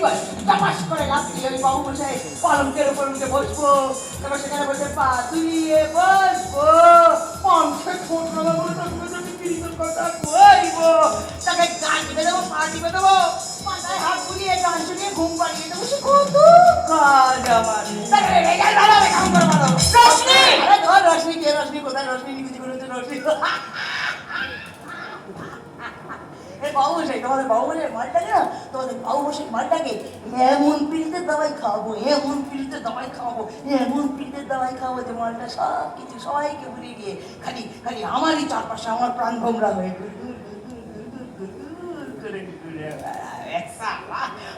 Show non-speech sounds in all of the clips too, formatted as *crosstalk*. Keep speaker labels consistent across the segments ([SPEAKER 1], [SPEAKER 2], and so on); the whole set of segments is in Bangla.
[SPEAKER 1] এইবার টাপাস করে লাভ দিয়ে ওই বাবু বসে পালঙ্কের উপর উঠে বসবো তারপর সেখানে বসে পা দুলিয়ে বসবো পঞ্চে ঠোঁট নামা বলে তার করে রশ্মি কে রশ্মি কোথায় রশ্মি নিকুচি করেছে রশ্মি এ বাবু সেই তোমাদের বাবু বলে মালটাকে না তোমাদের বাবু বসে মালটাকে এমন পিড়িতে দাওয়াই খাব এমন পিড়িতে দাওয়াই খাব এমন পিড়িতে দাওয়াই খাব যে মালটা সব কিছু সবাইকে ভুলিয়ে গিয়ে খালি খালি আমারই চারপাশে আমার প্রাণ ভোমরা হয়ে।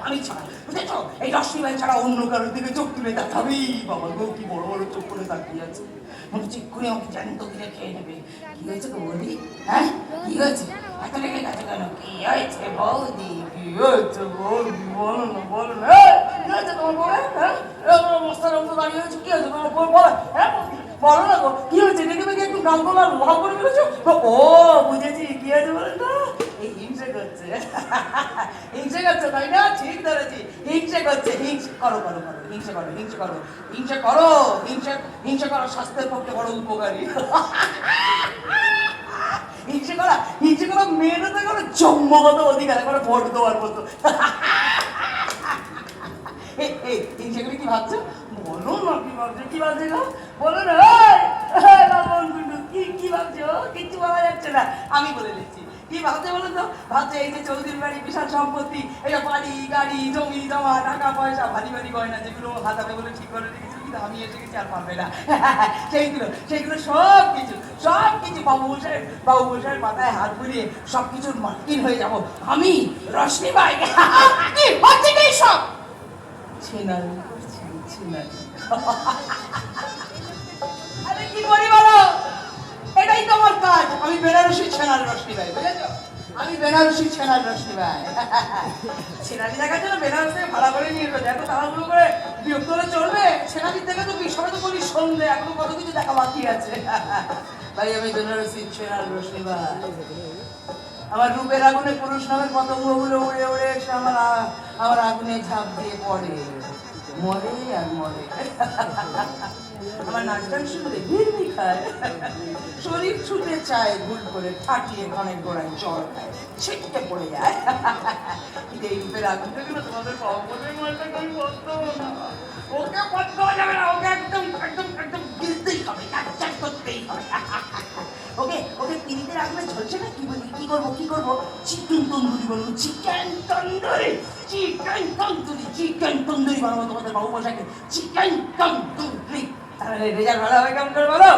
[SPEAKER 1] আমি ছাড়া বুঝেছ? এই রশ্মি ভাই ছাড়া অন্য কারোর দিকে চোখ তুলে তাকাবি বাবা গো, কি বড় বড় চোখ করে তাকিয়ে আছে। মনে হচ্ছে এক্ষুনি আমাকে জ্যান্ত দিলে খেয়ে নেবে। কি হয়েছে গো হ্যাঁ? কেন কি হয়েছে বৌদি কি হয়েছে বৌদি বলো না বলো না কি হয়েছে তোমার বউ হ্যাঁ এরকম মতো দাঁড়িয়ে হয়েছে কি হয়েছে তোমার বউ বলো হ্যাঁ বলো না গো কি হয়েছে দেখে দেখে একটু গান গোলা লাভ করে ফেলেছো ও বুঝেছি কি হয়েছে বলেন তো হিংসে করছে হিংসে করছে তাই না ঠিক ধরেছি হিংসে করছে হিংসে করো করো করো হিংসে করো হিংসে করো হিংসে করো হিংসে হিংসে করো স্বাস্থ্যের পক্ষে বড় উপকারী হিংসে করা হিংসে করা মেয়েরা জন্মগত অধিকার করে ভোট দেওয়ার মতো। এই, এই, কি ভাবছ? বলো না কি ভাবছ কি ভাবছ গো? বলো না এই, এই, কি কি ভাবছ? কিচ্ছু বলা যাচ্ছে না। আমি বলে দিচ্ছি। কি ভাবছে বলো তো? ভাবছে এই যে চৌধুরী বাড়ি বিশাল সম্পত্তি এটা বাড়ি গাড়ি জমি জমা টাকা পয়সা ভারী ভারী গয়না যেগুলো হাতাবে বলে ঠিক করে রেখেছিল কিন্তু আমি এসে গেছি আর পারবে না। *laughs* সেইগুলো সেইগুলো সব কিছু সব কিছু বাবু মশাই, বাবু মশাইয়ের মাথায় হাত বুলিয়ে সব কিছুর মার্কিন হয়ে যাব। আমি রশ্মি ভাই। *laughs* কি হচ্ছে কি সব ছেনাল ছেনাল আরে কি করি বলো? এটাই তো আমার কাজ। আমি বেনারসি ছেনাল রশ্মি ভাই, বুঝেছ? আমি বেনারসি ছেনাল রশ্মি ভাই। *laughs* ছেনালি দেখার জন্য বেনারস ভাড়া করে নিয়ে এত তাড়াহুড়ো করে বিরক্ত হলে চলবে। ছেনালির থেকে তো সবাই তো বলি সন্ধে, এখনও কত কিছু দেখা বাকি আছে। *laughs* আমি আমার রূপের আগুনে পুরুষ নামের পতঙ্গগুলো উড়ে উড়ে এসে আমার আমার আগুনে ঝাঁপ দিয়ে পড়ে। মরে আর মরে। আমার নাচ ভিড়মি খায়। শরীর ছুটে চায়, ভুল করে ঠাটিয়ে ঘনের গোড়ায় জল খায়। পড়ে যায়। কিন্তু এই রূপের তোমাদের ওকে হয়ে যাবে না, ওকে রাখলে না, কি বলি, কি করব কি করব? চিকেন তন্দুরি বলব chicken tandoori chicken tandoori chicken tandoori বানাবো তোমাদের বাবু মশাইকে চিকেন তন্দুরি। তাহলে রেজাল্ট ভালো হবে কেমন করে বলো?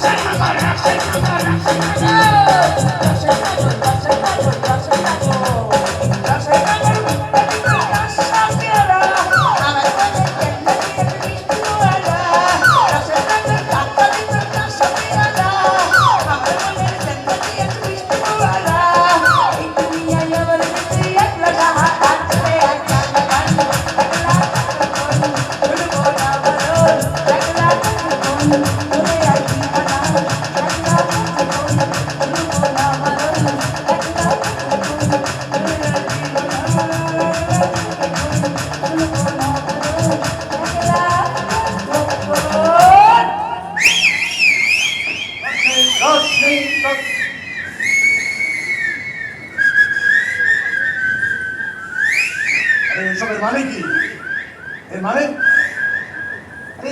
[SPEAKER 2] Yeah.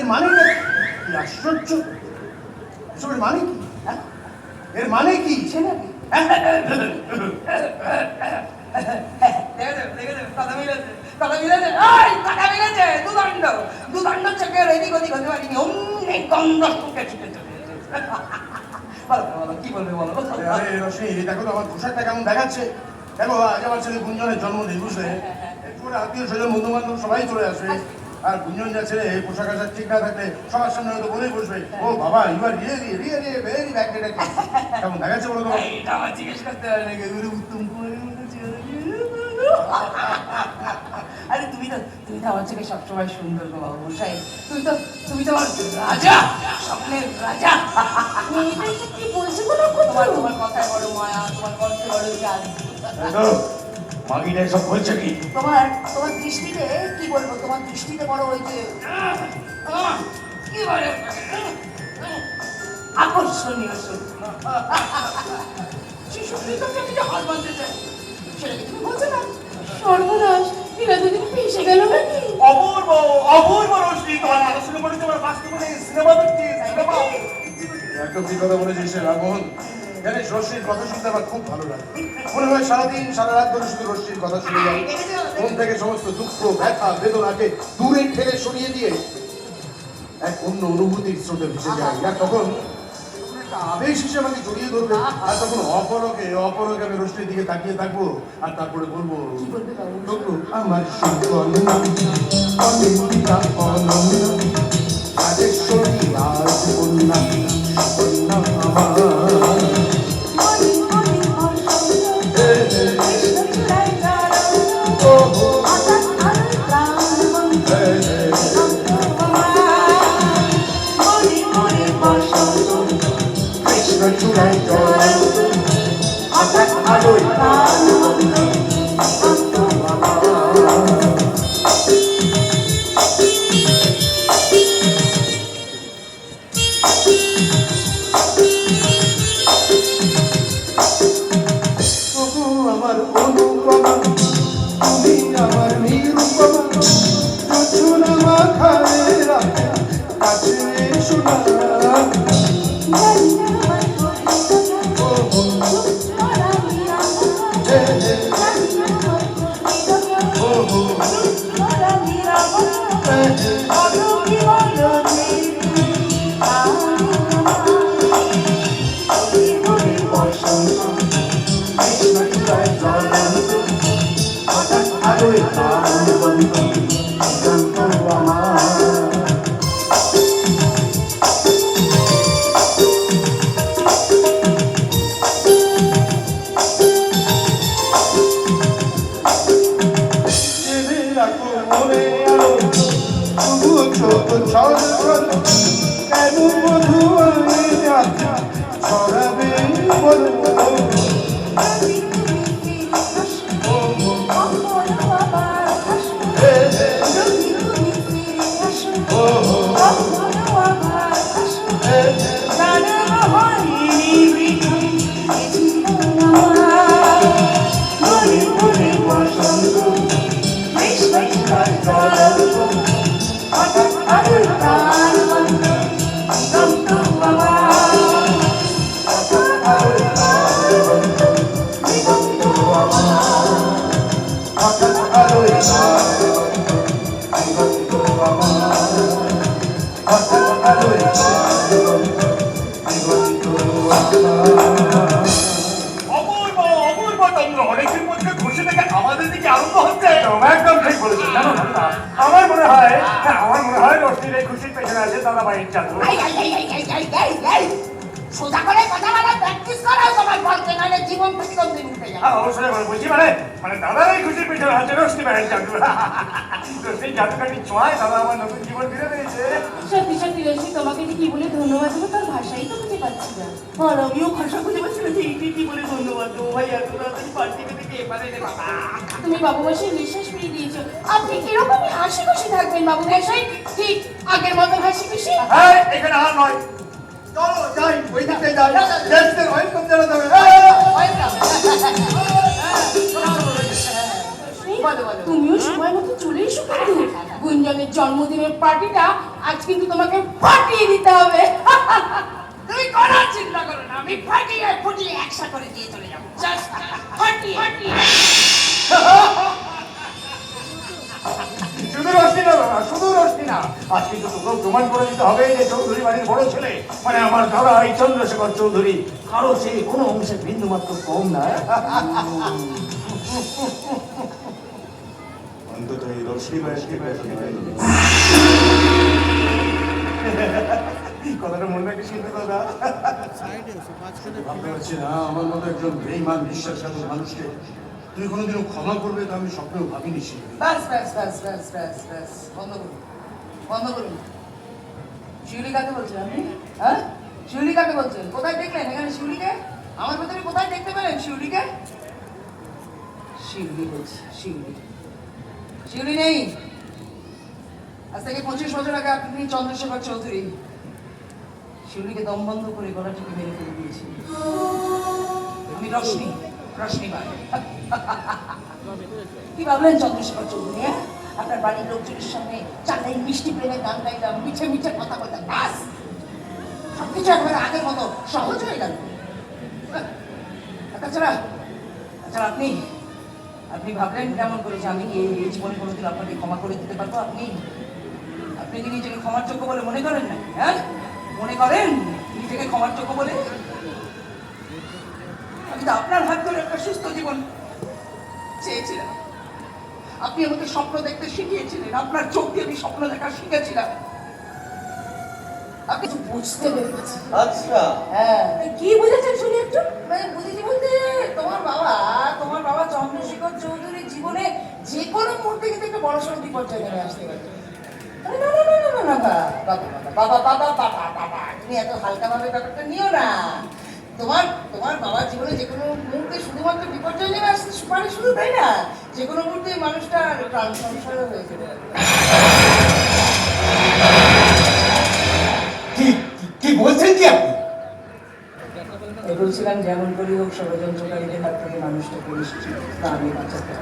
[SPEAKER 2] মানে কি আশ্চর্য এসবের মানে কি এর মানে কি সে দেখো তো আমার পোশাকটা দেখাচ্ছে দেখো আমার ছেলে গুঞ্জনের জন্মদিন বুঝলে আত্মীয় স্বজন বন্ধু বান্ধব সবাই চলে আসবে আর গুঞ্জন যা ছেলে এই পোশাক আশাক ঠিক না থাকলে সবার সামনে হয়তো বলেই বসবে ও বাবা you are really really very backdated কেমন দেখাচ্ছে বলো তো?
[SPEAKER 1] এইটা আমার জিজ্ঞেস করতে হবে নাকি? গুরু উত্তম কুমারের মতো আরে তুমি তো তুমি তো আমার থেকে সবসময় সুন্দর গো বাবু মশাই তুমি তো তুমি তো আমার রাজা স্বপ্নের রাজা।
[SPEAKER 3] মেয়েটা কি বলছে বলো
[SPEAKER 1] তোমার তোমার কথায় বড় মায়া তোমার কণ্ঠে বড়
[SPEAKER 2] মাগিরা সব হয়েছে কি?
[SPEAKER 3] তোমার তোমার দৃষ্টিতে কি বলব তোমার দৃষ্টিতে বড়
[SPEAKER 1] হয়েছে কি বলে আকর্ষণীয়
[SPEAKER 3] সর্বনাশ এরা দুদিন ফেসে গেল নাকি?
[SPEAKER 2] অপূর্ব অপূর্ব রশ্মি তোমার আসলে তোমার বাস্তবে সিনেমা দেখছি সিনেমা। একটা কি কথা বলেছিস রাঘবন? জানিস, রশ্মির কথা শুনতে আমার খুব ভালো লাগে। মনে হয় সারাদিন, সারা রাত ধরে শুধু রশ্মির কথা শুনে যাই মন থেকে সমস্ত দুঃখ, ব্যথা, বেদনাকে দূরে ঠেলে সরিয়ে দিয়ে এক অন্য অনুভূতির স্রোতে ভেসে যায়। আর তখন আবেশ হিসেবে আমাকে জড়িয়ে ধরবে। আর তখন অপরকে অপরকে আমি রশ্মির দিকে তাকিয়ে থাকব আর তারপরে বলব আমার সুকন্যা Thank you.
[SPEAKER 3] মানে মানে, মানে
[SPEAKER 4] দাদা আমার নতুন জীবন ফিরে দিয়েছে
[SPEAKER 5] সত্যি কি বলে ধন্যবাদ দেবো? তার ভাষাই তো বুঝে পাচ্ছি না।
[SPEAKER 1] আর আমিও ভাষা বুঝে পাচ্ছি না যে বলে ধন্যবাদ ভাই এত
[SPEAKER 5] তুমি বাবু মশাই নিঃশ্বাস ফিরিয়ে দিয়েছ। আপনি কিরকমই হাসি খুশি থাকবেন বাবু মশাই ঠিক আগের মতো হাসি খুশি
[SPEAKER 4] হ্যাঁ এখানে আর নয়। চলো যাই
[SPEAKER 2] ওই যাই।
[SPEAKER 5] তুমিও সময় মতো চলে এসো কিন্তু। গুঞ্জনের জন্মদিনের পার্টিটা আজ কিন্তু তোমাকে ফাটিয়ে দিতে হবে। *laughs*
[SPEAKER 3] তুমি কোনো চিন্তা করো না আমি ফাটিয়ে ফুটিয়ে একসা করে দিয়ে চলে যাব। জাস্ট ফাটিয়ে।
[SPEAKER 4] শুধু রশ্মি না বাবা শুধু রশ্মি না। আজ কিন্তু তোকেও প্রমাণ করে দিতে হবে যে চৌধুরী বাড়ির বড় ছেলে মানে আমার দাদা এই চন্দ্রশেখর চৌধুরী। কারও সে কোনো অংশে বিন্দু মাত্র কম না।
[SPEAKER 2] অন্তত এই রশ্মি বয়সকে *laughs*
[SPEAKER 4] কথাটা মনে রাখিস কিন্তু দাদা
[SPEAKER 2] ভাবতে পারছি না আমার মতো একজন বেইমান বিশ্বাসঘাতক মানুষকে তুমি কোনোদিনও ক্ষমা করবে তা আমি স্বপ্নেও ভাবিনি সে
[SPEAKER 1] ব্যাস ব্যাস ব্যাস ব্যাস ব্যাস ব্যাস বন্ধ করুন বন্ধ করুন। শিউলি কাকে বলছেন আপনি? হ্যাঁ? শিউলি কাকে বলছেন? কোথায় দেখলেন এখানে শিউলিকে? আমার ভেতরে কোথায় দেখতে পেলেন শিউলিকে? শিউলি বলছি শিউলি। শিউলি নেই। আজ থেকে পঁচিশ বছর আগে আপনি চন্দ্রশেখর চৌধুরী শিউলিকে দম বন্ধ করে গলা টিপে মেরে ফেলে দিয়েছি। আমি রশ্মি রশ্মি কি ভাবলেন চন্দ্রশেখর চৌধুরী হ্যাঁ? আপনার বাড়ির লোকজনের সামনে চাঁদের মিষ্টি প্রেমে গান গাইলাম, মিছে মিছে কথা বলতাম ব্যাস। সবকিছু একবারে আগের মতো, সহজ হয়ে গেল। তাছাড়া তাছাড়া আপনি আপনি ভাবলেন কেমন করে যে আমি এই এই জীবনে কোনোদিন আপনাকে ক্ষমা করে দিতে পারব? আপনি আপনি কি নিজেকে ক্ষমার যোগ্য বলে মনে করেন না হ্যাঁ? মনে করেন নিজেকে ক্ষমার যোগ্য বলে আমি তো আপনার হাত ধরে একটা সুস্থ জীবন চেয়েছিলাম আপনি আমাকে স্বপ্ন দেখতে শিখিয়েছিলেন আপনার চোখ দিয়ে আমি স্বপ্ন দেখা শিখেছিলাম আপনি
[SPEAKER 5] বুঝতে পেরেছি
[SPEAKER 2] আচ্ছা
[SPEAKER 1] হ্যাঁ
[SPEAKER 5] কি বুঝেছেন শুনি একটু
[SPEAKER 1] মানে বুঝেছি বলতে তোমার বাবা তোমার বাবা চন্দ্রশেখর চৌধুরীর জীবনে যে কোনো মুহূর্তে কিন্তু একটা বড় সড়ো বিপর্যয় নেমে আসতে পারে না না না না না না বাবা বাবা বাবা বাবা বাবা তুমি এত হালকা ভাবে ব্যাপারটা নিও না। তোমার তোমার বাবার জীবনে যে কোনো মুহূর্তে শুধুমাত্র বিপর্যয় নেমে আসতে পারে শুধু তাই না? যে কোনো মুহূর্তে মানুষটার প্রাণ সংশয় হয়ে
[SPEAKER 4] কি বলছেন কি আপনি?
[SPEAKER 1] বলছিলাম যেমন করি হোক ষড়যন্ত্রকারীদের হাত থেকে মানুষটাকে নিশ্চিত আমি বাঁচাতে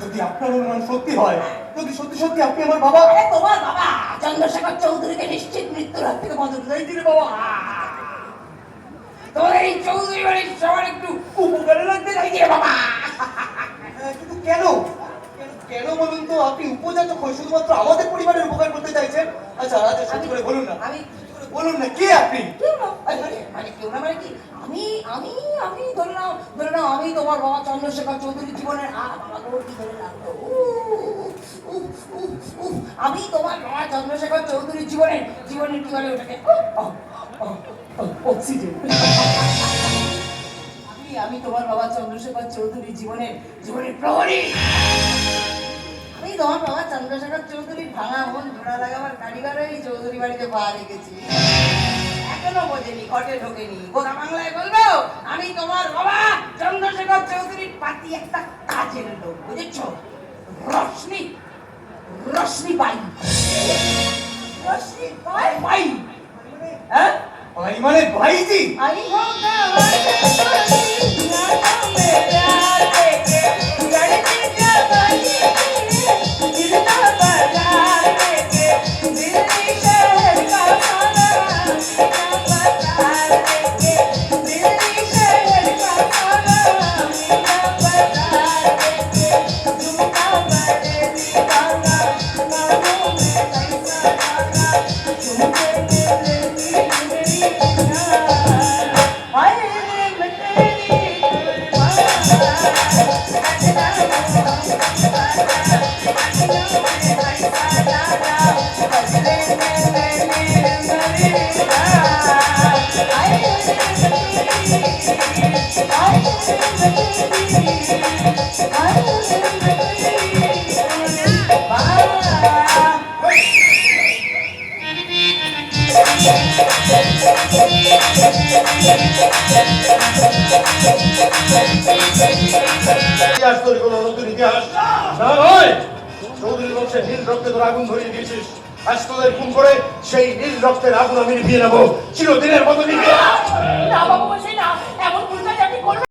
[SPEAKER 4] যদি আপনার অনুমান সত্যি হয় যদি সত্যি সত্যি আপনি আমার বাবা।
[SPEAKER 1] আরে তোমার বাবা চন্দ্রশেখর চৌধুরীকে নিশ্চিত মৃত্যুর হাত থেকে বন্ধ করে দিলে বাবা। তোমার এই চৌধুরী বাড়ির সবার একটু উপকারে লাগতে চাই যে বাবা।
[SPEAKER 6] কিন্তু কেন? কেন- বলুন তো আপনি উপজাত হয়ে শুধুমাত্র আমাদের পরিবারের উপকার করতে চাইছেন? আচ্ছা আচ্ছা সত্যি করে বলুন না।
[SPEAKER 1] আমি
[SPEAKER 6] বলুন না কে আপনি?
[SPEAKER 1] মানে কেউ না মানে কি? আমি আমি আমি ধরে নাও ধরে নাও, আমি তোমার বাবা চন্দ্রশেখর চৌধুরী জীবনের ধরে। আমি তোমার বাবা চন্দ্রশেখর চৌধুরী জীবনের জীবনের কি বলে ওটাকে? আমি আমি তোমার বাবা চন্দ্রশেখর চৌধুরী জীবনের জীবনের প্রহরী। আমি তোমার বাবা চন্দ্রশেখর চৌধুরীর ভাঙা মন জোড়া লাগাবার কারিগর এই চৌধুরী বাড়িতে পা রেখেছি। এখনও বোঝেনি ঘটে ঢোকেনি। গোদা বাংলায় বলব আমি তোমার বাবা চন্দ্রশেখর চৌধুরীর পাতি একটা কাজের লোক বুঝেছ? Rashmi Rashmi by. Rashmi by? By. হ্যাঁ?
[SPEAKER 6] মানে ভাইজি।
[SPEAKER 1] আই। হোক না
[SPEAKER 2] ইতিহাস তৈরি না তোর আগুন ধরিয়ে দিয়েছিস আজ তোদের করে সেই নীল রক্তের আগুন আমি নিভিয়ে নেব চিরদিনের মতো নিভিয়ে
[SPEAKER 3] রাম